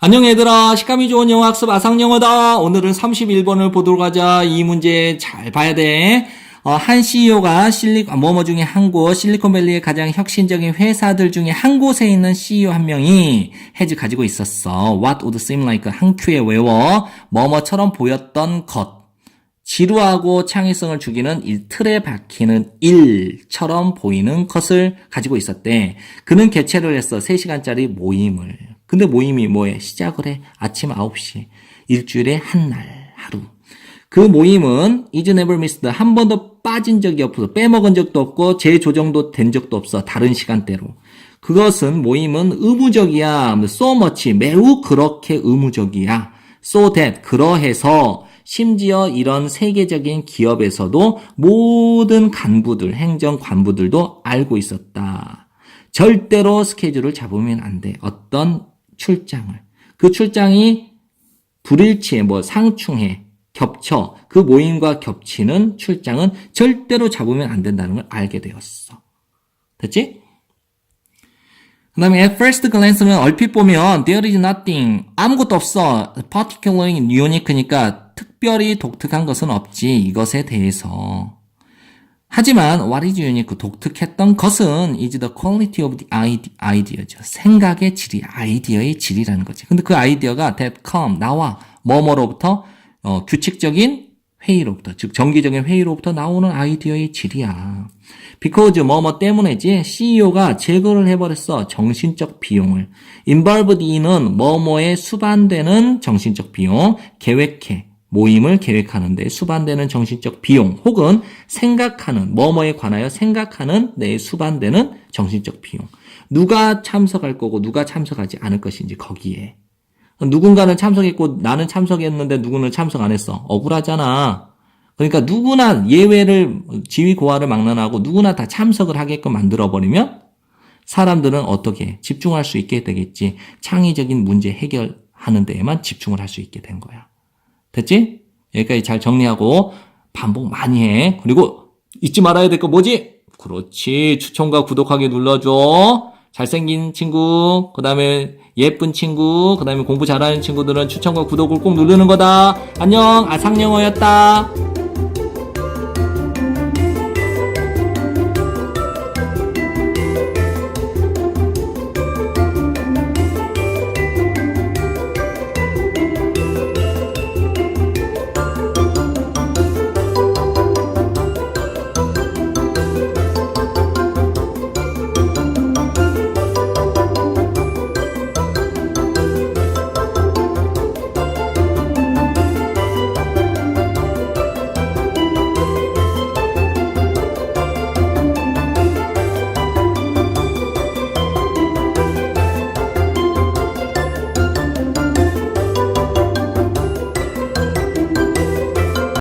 안녕 얘들아 식감이 좋은 영어 학습 아상영어다 오늘은 31번을 보도록 하자 이 문제 잘 봐야 돼 어, 한 CEO가 실리 뭐뭐 중에 한 곳 실리콘밸리의 가장 혁신적인 회사들 중에 한 곳에 있는 CEO 한 명이 해지 가지고 있었어 What would seem like 한 큐에 외워 뭐뭐처럼 보였던 것 지루하고 창의성을 죽이는 일 틀에 박히는 일처럼 보이는 것을 가지고 있었대. 그는 개최를 했어. 3시간짜리 모임을. 근데 모임이 뭐해? 시작을 해. 아침 9시. 일주일에 한 날, 하루. 그 모임은 is never missed. 한 번도 빠진 적이 없어. 빼먹은 적도 없고 재조정도 된 적도 없어. 다른 시간대로. 그것은 모임은 의무적이야. so much. 매우 그렇게 의무적이야. so that. 그러해서 심지어 이런 세계적인 기업에서도 모든 간부들, 행정 관부들도 알고 있었다. 절대로 스케줄을 잡으면 안 돼. 어떤 출장을. 그 출장이 불일치해, 뭐 상충해, 겹쳐. 그 모임과 겹치는 출장은 절대로 잡으면 안 된다는 걸 알게 되었어. 됐지? 그 다음에 at first glance는 얼핏 보면 there is nothing 아무것도 없어 particularly unique니까 특별히 독특한 것은 없지 이것에 대해서 하지만 what is unique 독특했던 것은 is the quality of the ide- idea죠. 생각의 질이 아이디어의 질이라는 거지. 근데 그 아이디어가 that come 나와 뭐뭐로부터 어, 규칙적인 회의로부터 즉 정기적인 회의로부터 나오는 아이디어의 질이야. because 뭐뭐 때문에지 CEO가 제거를 해버렸어. 정신적 비용을. involved in은 뭐뭐에 수반되는 정신적 비용, 계획해 모임을 계획하는데 수반되는 정신적 비용 혹은 생각하는 뭐뭐에 관하여 생각하는 내 수반되는 정신적 비용. 누가 참석할 거고 누가 참석하지 않을 것인지 거기에. 누군가는 참석했고 나는 참석했는데 누구는 참석 안 했어. 억울하잖아. 그러니까 누구나 예외를 지위 고하를 막론하고 누구나 다 참석을 하게끔 만들어 버리면 사람들은 어떻게 집중할 수 있게 되겠지. 창의적인 문제 해결하는 데에만 집중을 할 수 있게 된 거야. 됐지? 여기까지 잘 정리하고 반복 많이 해. 그리고 잊지 말아야 될 거 뭐지? 그렇지. 추천과 구독하기 눌러줘. 잘생긴 친구, 그 다음에 예쁜 친구, 그 다음에 공부 잘하는 친구들은 추천과 구독을 꼭 누르는 거다. 안녕, 아상영어였다.